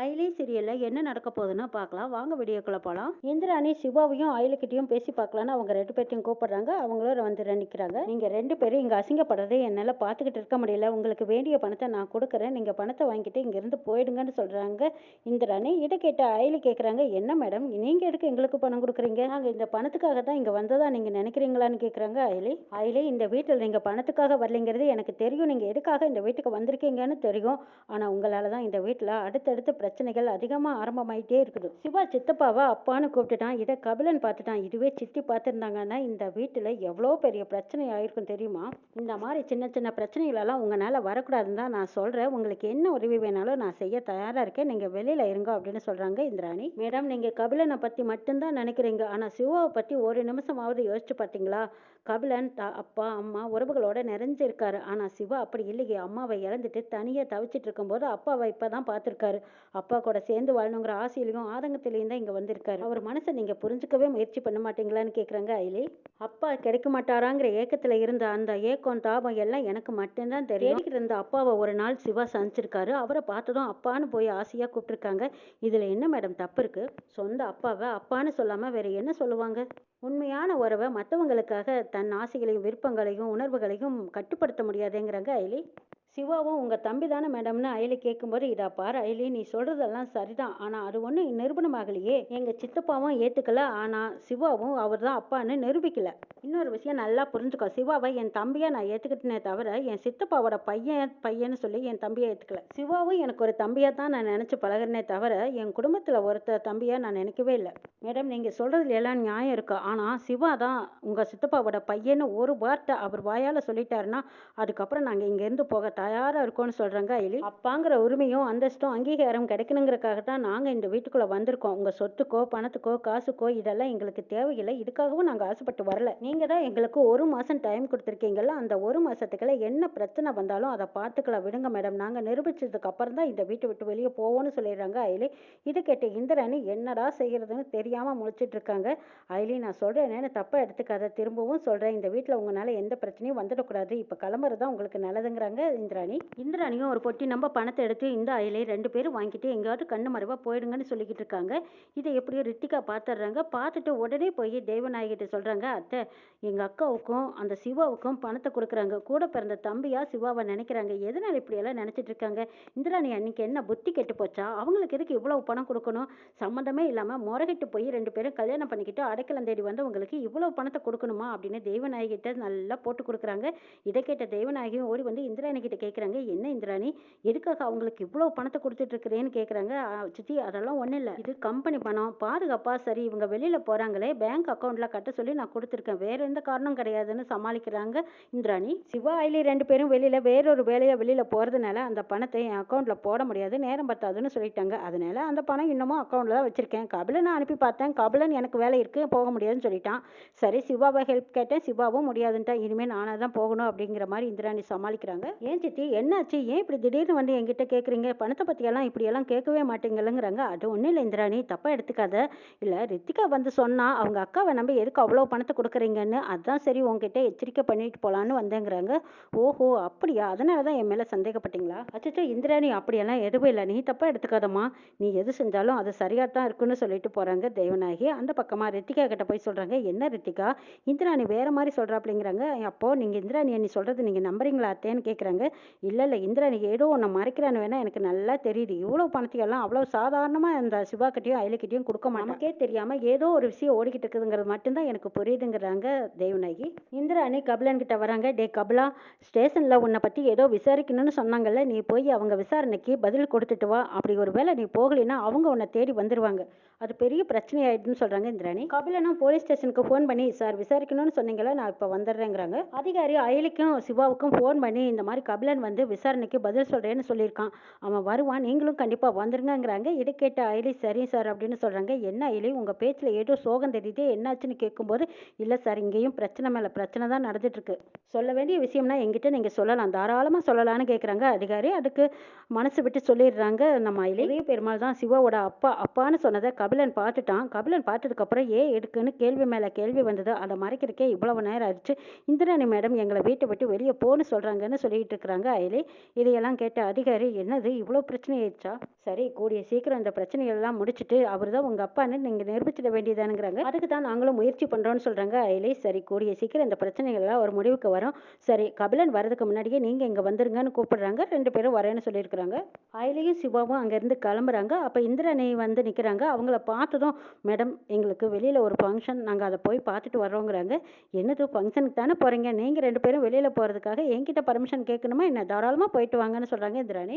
அயலி சீரியலில் என்ன நடக்க போகுதுன்னு பார்க்கலாம். வாங்க வீடியோக்குள்ளே போகலாம் இந்திராணி சிவாவையும் அயலுக்கிட்டையும் பேசி பார்க்கலான்னு அவங்க ரெண்டு பேர்த்தையும் கூப்பிடுறாங்க. அவங்களும் வந்து நிற்கிறாங்க நீங்கள் ரெண்டு பேரும் இங்கே அசிங்கப்படுறதே என்னால் பார்த்துக்கிட்டு இருக்க முடியல. உங்களுக்கு வேண்டிய பணத்தை நான் கொடுக்குறேன். நீங்கள் பணத்தை வாங்கிட்டு இங்கேருந்து போயிடுங்கன்னு சொல்கிறாங்க இந்திராணி இதை கேட்ட அயலி கேட்குறாங்க என்ன மேடம் நீங்கள் எடுக்க எங்களுக்கு பணம் கொடுக்குறீங்க? நாங்கள் இந்த பணத்துக்காக தான் இங்கே வந்ததா நீங்கள் நினைக்கிறீங்களான்னு கேட்குறாங்க அயலி. அயலி இந்த வீட்டில் நீங்கள் பணத்துக்காக வரலைங்கிறது எனக்கு தெரியும். நீங்கள் எதுக்காக இந்த வீட்டுக்கு வந்திருக்கீங்கன்னு தெரியும். ஆனால் உங்களால் தான் இந்த வீட்டில் அடுத்தடுத்து பிரச்சனைகள் அதிகமாக ஆரம்பமாயிட்டே இருக்குது. சிவா சித்தப்பாவை அப்பான்னு கூப்பிட்டுட்டான். இதை கபிலன் பார்த்துட்டான். இதுவே சித்தி பார்த்துருந்தாங்கன்னா இந்த வீட்டில் எவ்வளோ பெரிய பிரச்சனை ஆயிருக்கும் தெரியுமா? இந்த மாதிரி சின்ன சின்ன பிரச்சனைகளெல்லாம் உங்களால் வரக்கூடாதுன்னு தான் நான் சொல்கிறேன் உங்களுக்கு என்ன உதவி வேணாலும் நான் செய்ய தயாராக இருக்கேன். நீங்கள் வெளியில் இருங்க அப்படின்னு சொல்கிறாங்க இந்திராணி. மேடம் நீங்கள் கபிலனை பற்றி மட்டும்தான் நினைக்கிறீங்க. ஆனால் சிவாவை பற்றி ஒரு நிமிஷமாவது யோசிச்சு பார்த்தீங்களா? கபிலன் த அப்பா அம்மா உறவுகளோட நிறைஞ்சிருக்காரு. ஆனால் சிவா அப்படி இல்லையே. அம்மாவை இழந்துட்டு தனியாக தவிச்சிட்டு இருக்கும்போது அப்பாவை இப்போ தான் பார்த்துருக்காரு. அப்பா கூட சேர்ந்து வாழணுங்கிற ஆசையிலையும் ஆதங்கத்திலையும் தான் இங்கே வந்திருக்காரு. அவர் மனசை நீங்கள் புரிஞ்சுக்கவே முயற்சி பண்ண மாட்டீங்களான்னு கேட்குறாங்க ஐலி. அப்பா கிடைக்க மாட்டாராங்கிற ஏக்கத்தில் இருந்த அந்த ஏக்கம் தாபம் எல்லாம் எனக்கு மட்டும்தான் தெரியும். இருந்த அப்பாவை ஒரு நாள் சிவா சந்திச்சிருக்காரு. அவரை பார்த்ததும் அப்பான்னு போய் ஆசையாக கூப்பிட்டுருக்காங்க. இதில் என்ன மேடம் தப்பு இருக்குது சொந்த அப்பாவை? அப்பான்னு சொல்லாமல் வேறு என்ன சொல்லுவாங்க? உண்மையான உறவை மற்றவங்களுக்காக தன் ஆசைகளையும் விருப்பங்களையும் உணர்வுகளையும் கட்டுப்படுத்த முடியாதுங்கிறாங்க ஐலி? சிவாவும் உங்கள் தம்பி தானே மேடம்னு அயலி கேட்கும்போது இதா பாரு அயலி நீ சொல்கிறதெல்லாம் சரிதான். ஆனால் அது ஒன்றும் நிரூபணமாகலையே. எங்கள் சித்தப்பாவும் ஏற்றுக்கல ஆனால் சிவாவும் அவர் தான் அப்பான்னு நிரூபிக்கல. இன்னொரு விஷயம் நல்லா புரிஞ்சுக்கோ. சிவாவை என் தம்பியை நான் ஏற்றுக்கிட்டேனே தவிர என் சித்தப்பாவோட பையன் பையன்னு சொல்லி என் தம்பியை ஏற்றுக்கல சிவாவும் எனக்கு ஒரு தம்பியாக தான் நான் நினச்சி பழகிறனே தவிர என் குடும்பத்தில் ஒருத்தர் தம்பியாக நான் நினைக்கவே இல்லை. மேடம் நீங்கள் சொல்கிறதுல எல்லாம் நியாயம் இருக்கு. ஆனால் சிவா தான் உங்கள் சித்தப்பாவோட பையன்னு ஒரு வார்த்தை அவர் வாயால் சொல்லிட்டாருன்னா அதுக்கப்புறம் நாங்கள் இங்கேருந்து போக தயாராக இருக்கோம்னு சொல்கிறாங்க ஐலி. அப்பாங்கிற உரிமையும் அந்தஸ்தும் அங்கீகாரம் கிடைக்கணுங்கிறக்காக தான் நாங்கள் இந்த வீட்டுக்குள்ளே வந்திருக்கோம். உங்கள் சொத்துக்கோ பணத்துக்கோ காசுக்கோ இதெல்லாம் எங்களுக்கு தேவையில்லை. இதுக்காகவும் நாங்கள் ஆசைப்பட்டு வரல. நீங்கள் தான் எங்களுக்கு ஒரு மாதம் டைம் கொடுத்துருக்கீங்கல்ல அந்த ஒரு மாதத்துக்குள்ள என்ன பிரச்சனை வந்தாலும் அதை பார்த்துக்கலாம் விடுங்க மேடம். நாங்கள் நிரூபிச்சதுக்கு அப்புறம் தான் இந்த வீட்டை விட்டு வெளியே போவோம்னு சொல்லிடுறாங்க ஐலி. இது கேட்ட இந்திராணி என்னடா செய்யறதுன்னு தெரியாமல் முழிச்சிட்டு இருக்காங்க ஐலி நான் சொல்கிறேன்னு தப்பாக எடுத்துக்காத. திரும்பவும் சொல்கிறேன் இந்த வீட்டில் உங்களால் எந்த பிரச்சனையும் வந்துடக்கூடாது. இப்போ கிளம்புறது தான் உங்களுக்கு நல்லதுங்கிறாங்க. இந்த இந்திராணி. இந்திராணியும் ஒரு பொட்டி நம்ம பணத்தை எடுத்து இந்த ஆயிலையும் ரெண்டு பேரும் வாங்கிட்டு எங்கேயாவது கண்ணு மறைவாக போயிடுங்கன்னு சொல்லிக்கிட்டு இருக்காங்க. இதை எப்படியோ ரித்திகா பார்த்துடுறாங்க பார்த்துட்டு உடனே போய் தேவநாயகிட்ட சொல்கிறாங்க அத்தை எங்கள் அக்காவுக்கும் அந்த சிவாவுக்கும் பணத்தை கொடுக்குறாங்க. கூட பிறந்த தம்பியாக சிவாவை நினைக்கிறாங்க. எதனால் இப்படியெல்லாம் நினச்சிட்டு இருக்காங்க? இந்திராணி அன்னைக்கு என்ன புத்தி கெட்டு போச்சா? அவங்களுக்கு எதுக்கு இவ்வளவு பணம் கொடுக்கணும்? சம்மந்தமே இல்லாமல் முறகிட்டு போய் ரெண்டு பேரும் கல்யாணம் பண்ணிக்கிட்டு அடைக்கலம் தேடி வந்தவங்களுக்கு இவ்வளவு பணத்தை கொடுக்கணுமா? அப்படின்னு தெய்வநாயகிட்ட நல்லா போட்டு கொடுக்குறாங்க. இதை கேட்ட தெய்வநாயகியும் ஓடி வந்து இந்திராணி கிட்ட கேட்குறாங்க என்ன இந்திராணி? எதுக்காக அவங்களுக்கு இவ்வளோ பணத்தை கொடுத்துட்ருக்குறேன்னு கேட்குறாங்க சித்தி அதெல்லாம் ஒன்றும் இல்லை. இது கம்பெனி பணம். பாதுகாப்பாக சரி இவங்க வெளியில் போகிறாங்களே பேங்க் அக்கௌண்ட்டில் கட்ட சொல்லி நான் கொடுத்துருக்கேன். வேறு எந்த காரணம் கிடையாதுன்னு சமாளிக்கிறாங்க இந்திராணி. சிவா ஐலி ரெண்டு பேரும் வெளியில் வேறொரு வேலையாக வெளியில் போகிறதுனால அந்த பணத்தை என் அக்கௌண்ட்டில் போட முடியாது நேரம் பத்தாதுன்னு சொல்லிட்டாங்க. அதனால அந்த பணம் இன்னமும் அக்கௌண்ட்டில் தான் வச்சுருக்கேன். கபிலனை அனுப்பி பார்த்தேன். கபிலன் எனக்கு வேலை இருக்குது போக முடியாதுன்னு சொல்லிட்டான். சரி சிவாவை ஹெல்ப் கேட்டேன். சிவாவும் முடியாதுன்ட்டா. இனிமேல் நானாக தான் போகணும். அப்படிங்கிற மாதிரி இந்திராணி சமாளிக்கிறாங்க. ஏன் சித்தி என்னாச்சு? ஏன் இப்படி திடீர்னு வந்து என்கிட்ட கேட்குறீங்க பணத்தை பற்றியெல்லாம் இப்படியெல்லாம் கேட்கவே மாட்டீங்களுங்கிறாங்க அது ஒன்றும் இல்லை இந்திராணி தப்பாக எடுத்துக்காத. இல்லை ரித்திகா வந்து சொன்னால் அவங்க அக்காவை நம்பி எதுக்கு அவ்வளோ பணத்தை கொடுக்குறீங்கன்னு அதான் சரி உங்ககிட்ட எச்சரிக்கை பண்ணிட்டு போகலான்னு வந்தேங்கிறாங்க. ஓஹோ அப்படியா? அதனால தான் என் மேலே சந்தேகப்பட்டீங்களா? அச்சச்சோ இந்திராணி அப்படியெல்லாம் எதுவும் இல்லை. நீ தப்பாக எடுத்துக்காதம்மா. நீ எது செஞ்சாலும் அது சரியாக தான் இருக்குன்னு சொல்லிட்டு போகிறாங்க தெய்வநாயகி அந்த பக்கமாக ரித்திகா கிட்ட போய் சொல்கிறாங்க என்ன ரித்திகா? இந்திராணி வேறு மாதிரி சொல்கிறாப்பிள்ளைங்கிறாங்க அப்போது நீங்கள் இந்திராணி நீ சொல்கிறது நீங்கள் நம்புறீங்களா அத்தேன்னு கேட்குறாங்க இல்லை இல்லை இந்திராணி ஏதோ ஒன்று மறைக்கிறான்னு வேணா எனக்கு நல்லா தெரியுது. இவ்வளோ பணத்தையெல்லாம் அவ்வளோ சாதாரணமாக அந்த சிவாக்கிட்டையும் அயலுக்கிட்டையும் கொடுக்க மாட்டேன். நமக்கே தெரியாமல் ஏதோ ஒரு விஷயம் ஓடிக்கிட்டு இருக்குதுங்கிறது மட்டும்தான் எனக்கு புரியுதுங்கிறாங்க தேவநாயகி. இந்திராணி கபிலன் கிட்ட வராங்க. டே கபிலா ஸ்டேஷனில் உன்னை பற்றி ஏதோ விசாரிக்கணும்னு சொன்னாங்கல்ல நீ போய் அவங்க விசாரணைக்கு பதில் கொடுத்துட்டு வா. அப்படி ஒரு வேளை நீ போகலைன்னா அவங்க உன்னை தேடி வந்துடுவாங்க அது பெரிய பிரச்சனையாயிடுன்னு சொல்கிறாங்க இந்திராணி. கபிலனும் போலீஸ் ஸ்டேஷனுக்கு ஃபோன் பண்ணி சார் விசாரிக்கணும்னு சொன்னீங்களா நான் இப்போ வந்துடுறேங்கிறாங்க. அதிகாரி அயலிக்கும் சிவாவுக்கும் ஃபோன் பண்ணி இந்த மாதிரி கபிலன் வந்து விசாரணைக்கு பதில் சொல்கிறேன்னு சொல்லியிருக்கான். அவன் வருவான் நீங்களும் கண்டிப்பாக வந்துருங்கங்கிறாங்க. இதை கேட்ட ஐலி சரி சார் அப்படின்னு சொல்கிறாங்க என்ன ஐலி உங்கள் பேச்சில் ஏதோ சோகம் தெரியுதே என்னாச்சுன்னு கேட்கும்போது இல்லை சார் இங்கேயும் பிரச்சனை மேலே பிரச்சனை தான் நடந்துட்டுருக்கு. சொல்ல வேண்டிய விஷயம்னா எங்கிட்ட நீங்கள் சொல்லலாம். தாராளமாக சொல்லலாம்னு கேட்குறாங்க அதிகாரி. அதுக்கு மனசு விட்டு சொல்லிடுறாங்க நம்ம அயலி பெருமாள் தான் சிவாவோட அப்பா அப்பான்னு சொன்னதை கபிலன் பார்த்துட்டான். கபிலன் பார்த்ததுக்கப்புறம் ஏன் எடுக்குன்னு கேள்வி மேலே கேள்வி வந்தது. அதை மறைக்கிறக்கே இவ்வளவு நேரம் ஆயிடுச்சு. இந்திராணி மேடம் எங்களை வீட்டை விட்டு வெளியே போன்னு சொல்கிறாங்கன்னு சொல்லிட்டு இருக்கிறாங்க. சொல்கிறாங்க அயலி இதையெல்லாம் கேட்ட அதிகாரி என்னது இவ்வளோ பிரச்சனை ஆயிடுச்சா சரி கூடிய சீக்கிரம் இந்த பிரச்சனைகள் எல்லாம் அவர் தான் உங்கள் அப்பான்னு நீங்கள் நிரூபிச்சிட வேண்டியதானுங்கிறாங்க. அதுக்கு தான் நாங்களும் முயற்சி பண்ணுறோன்னு சொல்கிறாங்க அயலி சரி கூடிய சீக்கிரம் இந்த பிரச்சனைகள்லாம் ஒரு முடிவுக்கு வரும். சரி கபிலன் வரதுக்கு முன்னாடியே நீங்கள் இங்கே வந்துருங்கன்னு கூப்பிடுறாங்க. ரெண்டு பேரும் வரேன்னு சொல்லியிருக்கிறாங்க. அயலியும் சிவாவும் அங்கேருந்து கிளம்புறாங்க. அப்போ இந்திரனை வந்து நிற்கிறாங்க அவங்கள பார்த்ததும் மேடம் எங்களுக்கு வெளியில் ஒரு ஃபங்க்ஷன் நாங்கள் அதை போய் பார்த்துட்டு வர்றோங்கிறாங்க. என்னது ஃபங்க்ஷனுக்கு தானே போகிறீங்க நீங்கள் ரெண்டு பேரும் வெளியில் போகிறதுக்காக என்கிட்ட பர்மிஷன் கேட்கணுமா? என்ன தாராளமாக போயிட்டு வாங்கன்னு சொல்கிறாங்க இந்திராணி.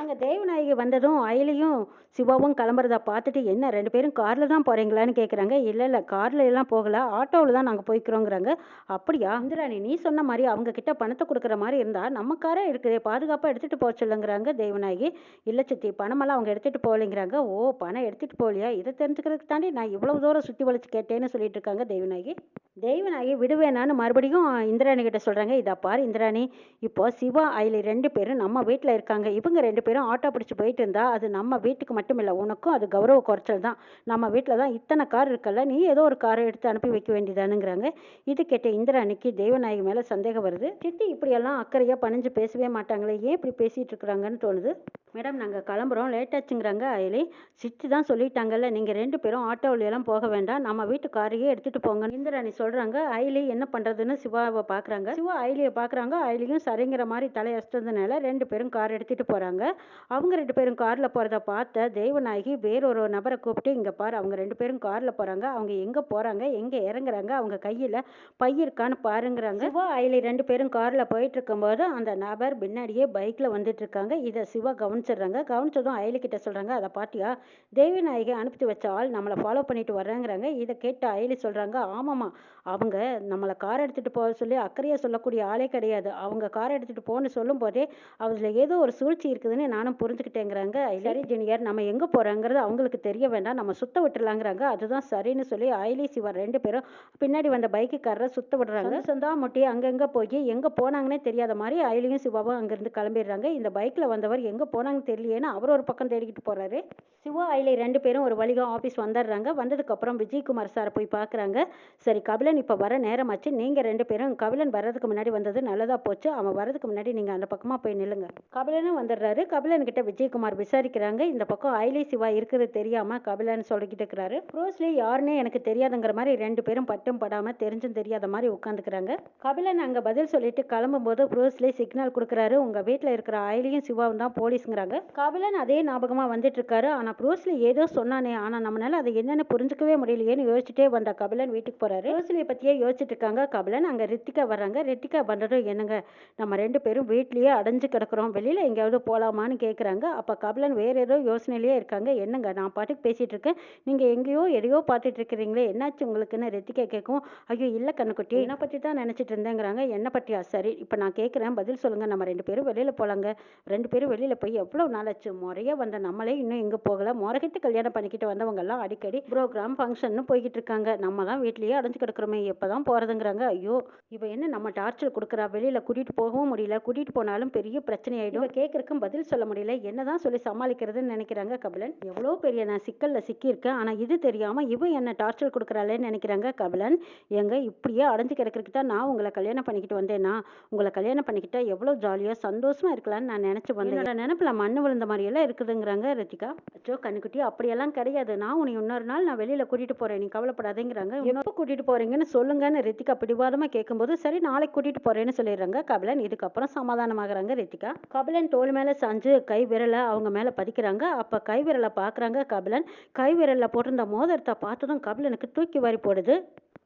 அங்கே தேவநாயகி வந்ததும் அயலியும் சிவாவும் கிளம்புறத பார்த்துட்டு என்ன ரெண்டு பேரும் காரில் தான் போகிறீங்களான்னு கேட்குறாங்க இல்லை இல்லை காரில் எல்லாம் போகல. ஆட்டோவில் தான் நாங்கள் போய்க்கிறோங்கிறாங்க. அப்படியா? இந்திராணி நீ சொன்ன மாதிரி அவங்க கிட்ட பணத்தை கொடுக்குற மாதிரி இருந்தால் நம்ம காரே இருக்குது பாதுகாப்பாக எடுத்துகிட்டு போக சொல்லுங்கிறாங்க தேவநாயகி. இல்லை சித்தி பணமெல்லாம் அவங்க எடுத்துகிட்டு போகலைங்கிறாங்க. ஓ பணம் எடுத்துகிட்டு போகலையா? இதை தெரிஞ்சுக்கிறதுக்கு தாண்டி நான் இவ்வளோ தூரம் சுற்றி வளைச்சு கேட்டேன்னு சொல்லிட்டு இருக்காங்க தேவநாயகி. தேவநாயகி விடுவேனான்னு மறுபடியும் இந்திராணி கிட்ட சொல்கிறாங்க இதை பாரு இந்திராணி இப்போ சிவா அயலி ரெண்டு பேரும் நம்ம வீட்டில் இருக்காங்க. இவங்க ரெண்டு பேரும் ஆட்டோ பிடிச்சி போயிட்டு இருந்தா அது நம்ம வீட்டுக்கு மட்டும் இல்லை உனக்கும் அது கௌரவ குறைச்சல் தான். நம்ம வீட்டில் தான் இத்தனை கார் இருக்கல்ல நீ ஏதோ ஒரு காரை எடுத்து அனுப்பி வைக்க வேண்டியதானுங்கிறாங்க. இது கேட்ட இந்திராணிக்கு தேவநாயகி மேலே சந்தேகம் வருது. சித்தி இப்படியெல்லாம் அக்கறையாக பணிஞ்சு பேசவே மாட்டாங்களே ஏன் இப்படி பேசிகிட்டு இருக்கிறாங்கன்னு தோணுது? மேடம் நாங்கள் கிளம்புறோம் லேட் ஆச்சுங்கிறாங்க அயலி. சித்தி தான் சொல்லிட்டாங்கல்ல நீங்கள் ரெண்டு பேரும் ஆட்டோவிலையெல்லாம் போக வேண்டாம் நம்ம வீட்டு காரையே எடுத்துகிட்டு போங்க. இந்திராணி சொல்கிறாங்க அயலி என்ன பண்ணுறதுன்னு சிவாவை பார்க்குறாங்க சிவா அயலியை பார்க்குறாங்க அயலியும் சரிங்கிற மாதிரி தலையசிட்டதுனால ரெண்டு பேரும் கார் எடுத்துகிட்டு போகிறாங்க அவங்க ரெண்டு பேரும் காரில் போகிறத பார்த்த தெய்வநாயகி வேறொரு நபரை கூப்பிட்டு இங்கே பாரு அவங்க ரெண்டு பேரும் காரில் போகிறாங்க அவங்க எங்கே போகிறாங்க எங்கே இறங்குறாங்க? அவங்க கையில் பை இருக்கான்னு பாருங்கிறாங்க. சிவா அயலி ரெண்டு பேரும் காரில் போயிட்டு இருக்கும்போது அந்த நபர் பின்னாடியே பைக்கில் வந்துட்டு இருக்காங்க இதை சிவா கவனிச்சிடுறாங்க. கவனிச்சதும் அயலி கிட்ட சொல்கிறாங்க அதை பாத்தியா? தேவிநாயகி அனுப்பிச்சு வச்ச ஆள் நம்மளை ஃபாலோ பண்ணிட்டு வர்றாங்கிறாங்க. இதை கேட்ட அயலி சொல்கிறாங்க ஆமாம்மா அவங்க நம்மளை கார் எடுத்துகிட்டு போக சொல்லி அக்கறையாக சொல்லக்கூடிய ஆளே கிடையாது. அவங்க கார் எடுத்துகிட்டு போன்னு சொல்லும் போதே அதில் ஏதோ ஒரு சூழ்ச்சி இருக்குதுன்னு நானும் புரிஞ்சுக்கிட்டேங்கிறாங்க. சரி. ஜூனியர் நம்ம எங்கே போகிறோங்கிறது அவங்களுக்கு தெரிய வேண்டாம். நம்ம சுத்த விட்டுலாங்கிறாங்க அதுதான் சரின்னு சொல்லி அயலி சிவா ரெண்டு பேரும் பின்னாடி வந்த பைக்குக்காரரை சுத்த விடுறாங்க. சொந்தா முட்டி அங்கங்கே போய் எங்கே போனாங்கன்னே தெரியாத மாதிரி அயலியும் சிவாவும் அங்கேருந்து கிளம்பிடுறாங்க. இந்த பைக்கில் வந்தவர் எங்கே போனாங்கன்னு தெரியலையேன்னு அவர் ஒரு பக்கம் தேடிக்கிட்டு போகிறாரு சிவா அயலி ரெண்டு பேரும் ஒரு வழியாக ஆஃபீஸ் வந்துடுறாங்க. வந்ததுக்கப்புறம் விஜயகுமார் சாரை போய் பார்க்குறாங்க சரி கபிலன் இப்போ வர நேரமாச்சு. நீங்கள் ரெண்டு பேரும் கபிலன் வர்றதுக்கு முன்னாடி வந்தது நல்லதாக போச்சு. அவன் வரதுக்கு முன்னாடி நீங்கள் அந்த பக்கமாக போய் நில்லுங்க. கபிலனும் வந்துடுறாரு. கபிலன்கிட்ட விஜயகுமார் விசாரிக்கிறாங்க. இந்த பக்கம் ஐலி சிவா இருக்கிறது தெரியாம கபிலன் சொல்லிக்கிட்டு இருக்கிறாரு. ப்ரோஸ்லி யாருன்னே எனக்கு தெரியாதுங்கிற மாதிரி ரெண்டு பேரும் பட்டும் படாம தெரிஞ்சும் தெரியாத மாதிரி உட்காந்துக்கிறாங்க கபிலன் அங்க பதில் சொல்லிட்டு கிளம்பும்போது ப்ரோஸ்லி சிக்னல் கொடுக்குறாரு. உங்க வீட்டில் இருக்கிற ஐலியும் சிவாவும் தான் போலீஸ்ங்கிறாங்க. கபிலன் அதே ஞாபகமா வந்துட்டு இருக்காரு. ஆனா ப்ரோஸ்லி ஏதோ சொன்னானே. ஆனா நம்மளால அதை என்னன்னு புரிஞ்சுக்கவே முடியலையேன்னு யோசிச்சுட்டே வந்த கபிலன் வீட்டுக்கு போறாரு. ப்ரோஸ்லியை பத்தியே யோசிச்சுட்டு இருக்காங்க. கபிலன் அங்க ரித்திகா வர்றாங்க. ரித்திகா வந்ததும் என்னங்க? நம்ம ரெண்டு பேரும் வீட்லயே அடைஞ்சு கிடக்குறோம். வெளியில எங்கேயாவது போலாமான்னு கேட்குறாங்க அப்போ கபிலன் வேற ஏதோ யோசனையிலேயே இருக்காங்க. என்னங்க நான் பாட்டுக்கு பேசிட்டு இருக்கேன். நீங்கள் எங்கேயோ எதையோ பார்த்துட்டு இருக்கிறீங்களே என்னாச்சு உங்களுக்குன்னு ரித்திகா கேட்கும் ஐயோ இல்லை கண்ணுக்குட்டி என்னை பற்றி தான் நினச்சிட்டு இருந்தேங்கிறாங்க. என்னை பற்றியா சரி இப்போ நான் கேட்குறேன் பதில் சொல்லுங்க. நம்ம ரெண்டு பேரும் வெளியில் போகலாங்க ரெண்டு பேரும் வெளியில் போய் எவ்வளோ நாளாச்சு முறையே வந்த நம்மளே இன்னும் எங்கே போகலை. முறைகிட்டு கல்யாணம் பண்ணிக்கிட்டு வந்தவங்கெல்லாம் அடிக்கடி ப்ரோக்ராம் ஃபங்க்ஷன் போய்கிட்டு இருக்காங்க. நம்ம தான் வீட்லேயே அடைஞ்சு கிடக்குறோமே. எப்பதான் போகிறதுங்கிறாங்க ஐயோ இவ என்ன நம்ம டார்ச்சர் கொடுக்குறா? வெளியில் கூட்டிகிட்டு போகவும் முடியல. கூட்டிகிட்டு போனாலும் பெரிய பிரச்சனை ஆயிடும் கேட்கறக்கும் பதில் சொல்ல முடியல. என்னதான் சொல்லி சமாளிக்கிறதுன்னு நினைக்கிறாங்க கபிலன். எவ்வளோ பெரிய நான் சிக்கல்ல சிக்கியிருக்கேன். ஆனா இது தெரியாம இவ என்ன டார்ச்சர் கொடுக்குறாளேன்னு நினைக்கிறாங்க கபிலன். எங்க இப்படியே அடைஞ்சு கிடக்கிறதுக்கு தான் நான் உங்களை கல்யாணம் பண்ணிக்கிட்டு வந்தேன்னா உங்களை கல்யாணம் பண்ணிக்கிட்டா எவ்வளோ ஜாலியாக சந்தோஷமா இருக்கலாம்னு நான் நினச்சி வந்தேன். என்னோட நினப்பில் மண்ணு விழுந்த மாதிரியெல்லாம் இருக்குதுங்கிறாங்க ரித்திகா. அச்சோ கண்ணுக்குட்டி அப்படியெல்லாம் கிடையாது. நான் உன்னை இன்னொரு நாள் நான் வெளியில் கூட்டிகிட்டு போகிறேன் நீ கவலைப்படாதேங்கிறாங்க. எப்போ கூட்டிகிட்டு போகிறீங்கன்னு சொல்லுங்கன்னு ரித்திகா பிடிவாதமாக கேட்கும்போது சரி நாளைக்கு கூட்டிகிட்டு போகிறேன்னு சொல்லிடுறாங்க கபிலன். இதுக்கப்புறம் சமாதானமாகறாங்க ரித்திகா. கபிலன் தோல் மேலே அஞ்சு கை விரலை அவங்க மேலே பதிக்கிறாங்க. அப்போ கை விரலை பார்க்குறாங்க கபிலன். கை விரலில் போட்டிருந்த மோதிரத்தை பார்த்ததும் கபிலனுக்கு தூக்கி வாரி போடுது.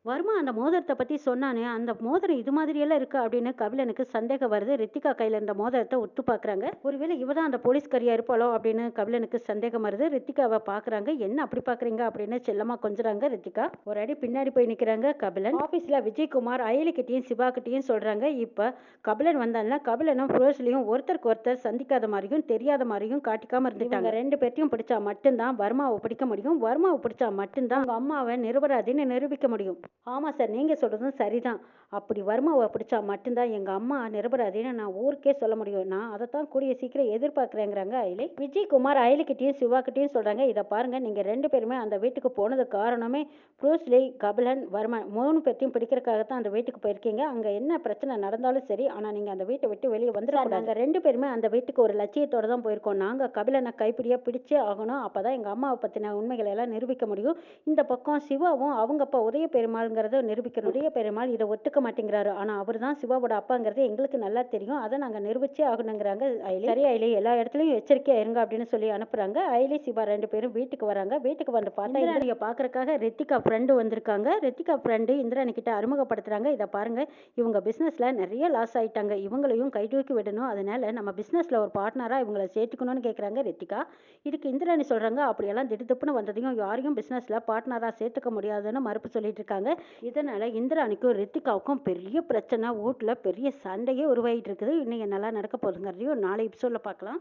வர்மா? அந்த மோதிரத்தை பற்றி சொன்னானே அந்த மோதிரம் இது மாதிரியெல்லாம் இருக்கா அப்படின்னு கபிலனுக்கு சந்தேகம் வருது. ரித்திகா கையில் இருந்த மோதிரத்தை உத்து பார்க்குறாங்க ஒருவேளை இவ தான் அந்த போலீஸ்காரியா இருப்பாளோ அப்படின்னு கபிலனுக்கு சந்தேகம் வருது. ரித்திகாவை பார்க்குறாங்க என்ன அப்படி பார்க்குறீங்க அப்படின்னு செல்லமாக கொஞ்சுறாங்க ரித்திகா. ஒரு அடி பின்னாடி போய் நிற்கிறாங்க கபிலன். ஆஃபீஸில் விஜயகுமார் அயலிக்கிட்டையும் சிவாக்கிட்டையும் சொல்கிறாங்க இப்போ கபிலன் வந்தாலும் கபிலனும் ஃப்ரோஸ்லையும் ஒருத்தருக்கு ஒருத்தர் சந்திக்காத மாதிரியும் தெரியாத மாதிரியும் காட்டிக்காமல் இருந்துட்டாங்க. ரெண்டு பேர்த்தையும் பிடிச்சா மட்டும்தான் வர்மாவை பிடிக்க முடியும். வர்மாவை பிடிச்சா மட்டும்தான் அவங்க அம்மாவை நிரபராதின்னு நிரூபிக்க முடியும். ஆமாம் சார் நீங்கள் சொல்கிறதும் சரிதான். அப்படி வறுமாவை பிடிச்சா மட்டும்தான். எங்கள் அம்மா நிரபராதின்னு நான் ஊருக்கே சொல்ல முடியும். நான் அதை தான் கூடிய சீக்கிரம் எதிர்பார்க்குறேங்கிறாங்க அயலி. விஜய்குமார் அயலிக்கிட்டேயும் சிவாக்கிட்டேயும் சொல்கிறாங்க இதை பாருங்கள் நீங்கள் ரெண்டு பேருமே அந்த வீட்டுக்கு போனது காரணமே ப்ரூஸ்லி கபிலன் வர்மன் மூணு பேர்த்தையும் பிடிக்கிறதுக்காக தான் அந்த வீட்டுக்கு போயிருக்கீங்க. அங்கே என்ன பிரச்சனை நடந்தாலும் சரி ஆனால் நீங்கள் அந்த வீட்டை விட்டு வெளியே வந்துடாங்க நாங்கள் ரெண்டு பேருமே அந்த வீட்டுக்கு ஒரு லட்சியத்தோடு தான் போயிருக்கோம். நாங்கள் கபிலனை கைப்பிடியாக பிடிச்சே ஆகணும். அப்போ தான் எங்கள் அம்மாவை பற்றின உண்மைகளை எல்லாம் நிரூபிக்க முடியும். இந்த பக்கம் சிவாவும் அவங்க அப்பா உதய பெருமாள்ங்கிறத நிரூபிக்கணும் உதய பெருமாள். இதை ஒத்துக்க மாட்டேங்கிறாரு. ஆனால் அவர் தான் சிவாவோட அப்பாங்கிறது எங்களுக்கு நல்லா தெரியும். அதை நாங்கள் நிரூபிச்சே ஆகணுங்கிறாங்க ஐலி. சரி ஐலி எல்லா இடத்துலையும் எச்சரிக்கையாக இருங்க அப்படின்னு சொல்லி அனுப்புகிறாங்க ஐலி சிவா ரெண்டு பேரும் வீட்டுக்கு வராங்க. வீட்டுக்கு வந்து பார்த்தா இந்திராணியை பார்க்கறக்காக ரித்திகா ஃப்ரெண்டு வந்திருக்காங்க. ரித்திகா ஃப்ரெண்டு இந்திராணி கிட்ட அறிமுகப்படுத்துறாங்க. இதை பாருங்க. இவங்க பிஸ்னஸில் நிறைய லாஸ் ஆயிட்டாங்க. இவங்களையும் கை தூக்கி விடணும். அதனால நம்ம பிஸ்னஸில் ஒரு பார்ட்னராக இவங்களை சேர்த்துக்கணும்னு கேட்குறாங்க ரித்திகா. இதுக்கு இந்திராணி சொல்கிறாங்க அப்படியெல்லாம் திடுத்துப்புன்னு வந்ததையும் யாரையும் பிஸ்னஸில் பார்ட்னராக சேர்த்துக்க முடியாதுன்னு மறுப்பு சொல்லிட்டு இருக்காங்க. இதனால் இந்திராணிக்கும் ரித்திகாவுக்கும் பெரிய பிரச்சனை. வீட்டில் பெரிய சண்டையே உருவாகிட்டு இருக்குது. இன்னும் என்னெல்லாம் நடக்க போகுதுங்கிறதையும் நாளை எபிசோடில் பார்க்கலாம்.